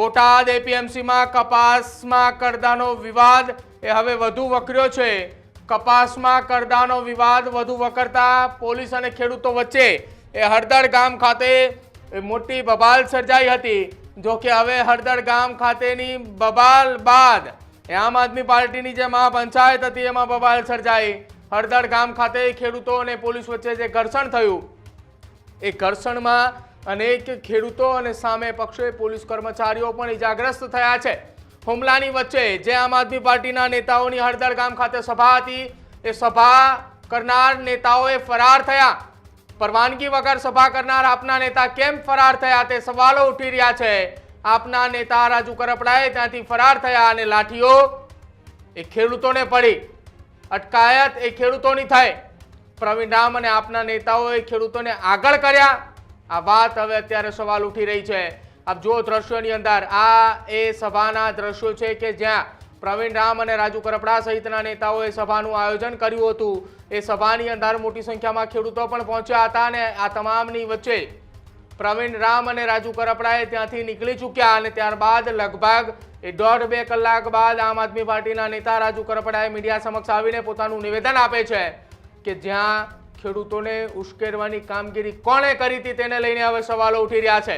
બોટાદ એપીએમસીમાં કપાસમાં કરદાનો વિવાદ એ હવે વધુ વકર્યો છે. કપાસમાં કરદાનો વિવાદ વધુ વકરતા પોલીસ અને ખેડૂતો વચ્ચે એ હળદર ગામ ખાતે મોટી બબાલ સર્જાઈ હતી. જો કે હવે હળદર ગામ ખાતેની બબાલ બાદ આમ આદમી પાર્ટીની જે મહાપંચાયત હતી એમાં બબાલ સર્જાઈ. હળદર ગામ ખાતે ખેડૂતો અને પોલીસ વચ્ચે જે ઘર્ષણ થયું, એ ઘર્ષણમાં અનેક ખેડૂતો અને સામે પક્ષે પોલીસ કર્મચારીઓ પણ ઇજાગ્રસ્ત થયા છે. હુમલાની વચ્ચે જે આમ આદમી પાર્ટીના નેતાઓની હળદર ગામ ખાતે સભા હતી એ સભા કરનાર નેતાઓએ ફરાર થયા. પરવાનગી વગર સભા કરનાર આપના નેતા કેમ ફરાર થયા તે સવાલો ઉઠી રહ્યા છે. આપના નેતા રાજુ કરપડાએ ત્યાંથી ફરાર થયા અને લાઠીઓ એ ખેડૂતોને પડી. અટકાયત એ ખેડૂતોની થઈ. પ્રવીણ રામ અને આપના નેતાઓએ ખેડૂતોને આગળ કર્યા. આ વાત હવે અત્યારે સવાલ ઉઠી રહી છે. આપ જો દ્રશ્યોની અંદર, આ એ સભાના દ્રશ્યો છે કે જ્યાં પ્રવીણ રામ અને રાજુ કરપડા સહિતના નેતાઓએ સભાનું આયોજન કર્યું હતું. એ સભાની અંદર મોટી સંખ્યામાં ખેડૂતો પણ પહોંચ્યા હતા અને આ તમામની વચ્ચે પ્રવીણ રામ અને રાજુ કરપડાએ ત્યાંથી નીકળી ચૂક્યા અને ત્યારબાદ લગભગ એ દોઢ બે કલાક બાદ આમ આદમી પાર્ટીના નેતા રાજુ કરપડાએ મીડિયા સમક્ષ આવીને પોતાનું નિવેદન આપે છે કે જ્યાં ખેડૂતોને ઉશ્કેરવાની કામગીરી કોણે કરી હતી તેને લઈને હવે સવાલો ઉઠી રહ્યા છે.